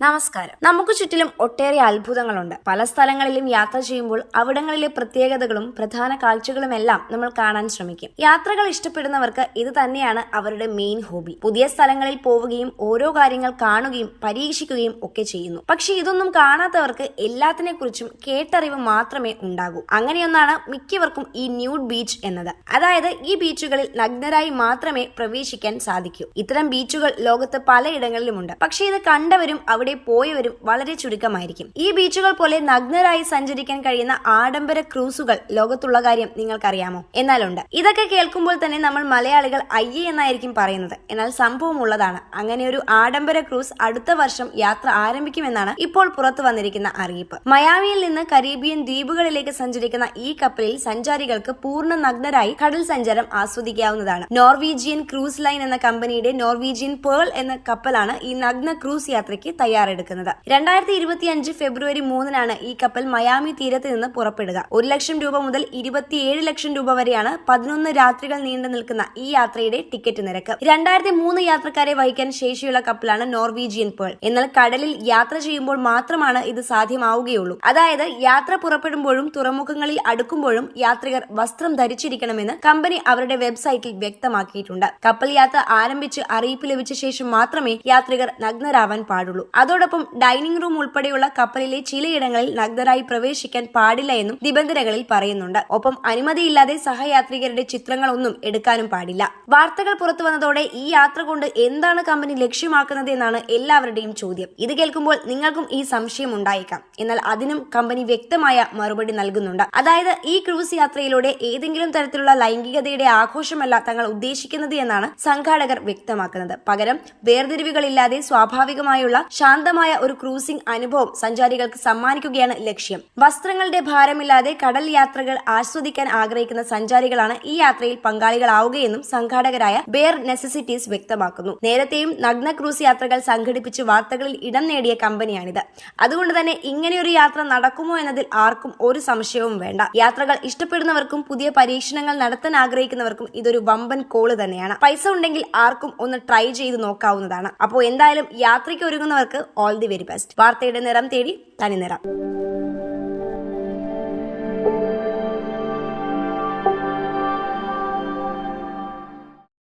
നമസ്കാരം. നമുക്ക് ചുറ്റിലും ഒട്ടേറെ അത്ഭുതങ്ങളുണ്ട്. പല സ്ഥലങ്ങളിലും യാത്ര ചെയ്യുമ്പോൾ അവിടങ്ങളിലെ പ്രത്യേകതകളും പ്രധാന കാഴ്ചകളും എല്ലാം നമ്മൾ കാണാൻ ശ്രമിക്കും. യാത്രകൾ ഇഷ്ടപ്പെടുന്നവർക്ക് ഇത് തന്നെയാണ് അവരുടെ മെയിൻ ഹോബി പുതിയ സ്ഥലങ്ങളിൽ പോവുകയും ഓരോ കാര്യങ്ങൾ കാണുകയും പരീക്ഷിക്കുകയും ഒക്കെ ചെയ്യുന്നു. പക്ഷെ ഇതൊന്നും കാണാത്തവർക്ക് എല്ലാത്തിനെ കുറിച്ചും കേട്ടറിവ് മാത്രമേ ഉണ്ടാകൂ. അങ്ങനെയൊന്നാണ് മിക്കവർക്കും ഈ ന്യൂഡ് ബീച്ച് എന്നത്. അതായത് ഈ ബീച്ചുകളിൽ നഗ്നരായി മാത്രമേ പ്രവേശിക്കാൻ സാധിക്കൂ. ഇത്തരം ബീച്ചുകൾ ലോകത്ത് പലയിടങ്ങളിലുമുണ്ട്. പക്ഷെ ഇത് കണ്ടവരും അവിടെ പോയവരും വളരെ ചുരുക്കമായിരിക്കും. ഈ ബീച്ചുകൾ പോലെ നഗ്നരായി സഞ്ചരിക്കാൻ കഴിയുന്ന ആഡംബര ക്രൂസുകൾ ലോകത്തുള്ള കാര്യം നിങ്ങൾക്കറിയാമോ? എന്നാലുണ്ട്. ഇതൊക്കെ കേൾക്കുമ്പോൾ തന്നെ നമ്മൾ മലയാളികൾ അയ്യേ എന്നായിരിക്കും പറയുന്നത്. എന്നാൽ സംഭവം ഉള്ളതാണ്. അങ്ങനെ ഒരു ആഡംബര ക്രൂസ് അടുത്ത വർഷം യാത്ര ആരംഭിക്കുമെന്നാണ് ഇപ്പോൾ പുറത്തു വന്നിരിക്കുന്ന അറിയിപ്പ്. മയാമിയിൽ നിന്ന് കരീബിയൻ ദ്വീപുകളിലേക്ക് സഞ്ചരിക്കുന്ന ഈ കപ്പലിൽ സഞ്ചാരികൾക്ക് പൂർണ നഗ്നരായി കടൽ സഞ്ചാരം ആസ്വദിക്കാവുന്നതാണ്. നോർവീജിയൻ ക്രൂസ് ലൈൻ എന്ന കമ്പനിയുടെ നോർവീജിയൻ പേൾ എന്ന കപ്പലാണ് ഈ നഗ്ന ക്രൂസ് യാത്രയ്ക്ക് തയ്യാറെടുക്കുന്നത്. രണ്ടായിരത്തി ഇരുപത്തി അഞ്ച് ഫെബ്രുവരി മൂന്നിനാണ് ഈ കപ്പൽ മയാമി തീരത്ത് നിന്ന് പുറപ്പെടുക. ഒരു ലക്ഷം രൂപ മുതൽ ഇരുപത്തിയേഴ് ലക്ഷം രൂപ വരെയാണ് പതിനൊന്ന് രാത്രികൾ നീണ്ടു നിൽക്കുന്ന ഈ യാത്രയുടെ ടിക്കറ്റ് നിരക്ക്. രണ്ടായിരത്തി മൂന്ന് യാത്രക്കാരെ വഹിക്കാൻ ശേഷിയുള്ള കപ്പലാണ് നോർവീജിയൻ പേൾ. എന്നാൽ കടലിൽ യാത്ര ചെയ്യുമ്പോൾ മാത്രമാണ് ഇത് സാധ്യമാവുകയുള്ളൂ. അതായത് യാത്ര പുറപ്പെടുമ്പോഴും തുറമുഖങ്ങളിൽ അടുക്കുമ്പോഴും യാത്രികർ വസ്ത്രം ധരിച്ചിരിക്കണമെന്ന് കമ്പനി അവരുടെ വെബ്സൈറ്റിൽ വ്യക്തമാക്കിയിട്ടുണ്ട്. കപ്പൽ യാത്ര ആരംഭിച്ച് അറിയിപ്പ് ലഭിച്ച ശേഷം മാത്രമേ യാത്രികർ നഗ്നരാവാൻ പാടുള്ളൂ. അതോടൊപ്പം ഡൈനിങ് റൂം ഉൾപ്പെടെയുള്ള കപ്പലിലെ ചിലയിടങ്ങളിൽ നഗ്നരായി പ്രവേശിക്കാൻ പാടില്ല എന്നും നിബന്ധനകളിൽ പറയുന്നുണ്ട്. ഒപ്പം അനുമതിയില്ലാതെ സഹയാത്രികരുടെ ചിത്രങ്ങളൊന്നും എടുക്കാനും പാടില്ല. വാർത്തകൾ പുറത്തു വന്നതോടെ ഈ യാത്ര കൊണ്ട് എന്താണ് കമ്പനി ലക്ഷ്യമാക്കുന്നത് എന്നാണ് എല്ലാവരുടെയും ചോദ്യം. ഇത് കേൾക്കുമ്പോൾ നിങ്ങൾക്കും ഈ സംശയം ഉണ്ടായേക്കാം. എന്നാൽ അതിനും കമ്പനി വ്യക്തമായ മറുപടി നൽകുന്നുണ്ട്. അതായത് ഈ ക്രൂസ് യാത്രയിലൂടെ ഏതെങ്കിലും തരത്തിലുള്ള ലൈംഗികതയുടെ ആഘോഷമല്ല തങ്ങൾ ഉദ്ദേശിക്കുന്നത് എന്നാണ് സംഘാടകർ വ്യക്തമാക്കുന്നത്. പകരം വേർതിരിവുകളില്ലാതെ സ്വാഭാവികമായുള്ള ശാന്തമായ ഒരു ക്രൂസിംഗ് അനുഭവം സഞ്ചാരികൾക്ക് സമ്മാനിക്കുകയാണ് ലക്ഷ്യം. വസ്ത്രങ്ങളുടെ ഭാരമില്ലാതെ കടൽ യാത്രകൾ ആസ്വദിക്കാൻ ആഗ്രഹിക്കുന്ന സഞ്ചാരികളാണ് ഈ യാത്രയിൽ പങ്കാളികളാവുകയെന്നും സംഘാടകരായ ബെയർ നെസസിറ്റീസ് വ്യക്തമാക്കുന്നു. നേരത്തെയും നഗ്ന ക്രൂസ് യാത്രകൾ സംഘടിപ്പിച്ച് വാർത്തകളിൽ ഇടം നേടിയ കമ്പനിയാണിത്. അതുകൊണ്ട് തന്നെ ഇങ്ങനെയൊരു യാത്ര നടക്കുമോ എന്നതിൽ ആർക്കും ഒരു സംശയവും വേണ്ട. യാത്രകൾ ഇഷ്ടപ്പെടുന്നവർക്കും പുതിയ പരീക്ഷണങ്ങൾ നടത്താൻ ആഗ്രഹിക്കുന്നവർക്കും ഇതൊരു വമ്പൻ കോൾ തന്നെയാണ്. പൈസ ഉണ്ടെങ്കിൽ ആർക്കും ഒന്ന് ട്രൈ ചെയ്ത് നോക്കാവുന്നതാണ്. അപ്പോൾ എന്തായാലും യാത്രയ്ക്ക് ഒരുങ്ങുന്നവർക്ക് ഓൾ ദി വെരി ബെസ്റ്റ് വാർത്തയുടെ നിറം തേടി തനി നിറം.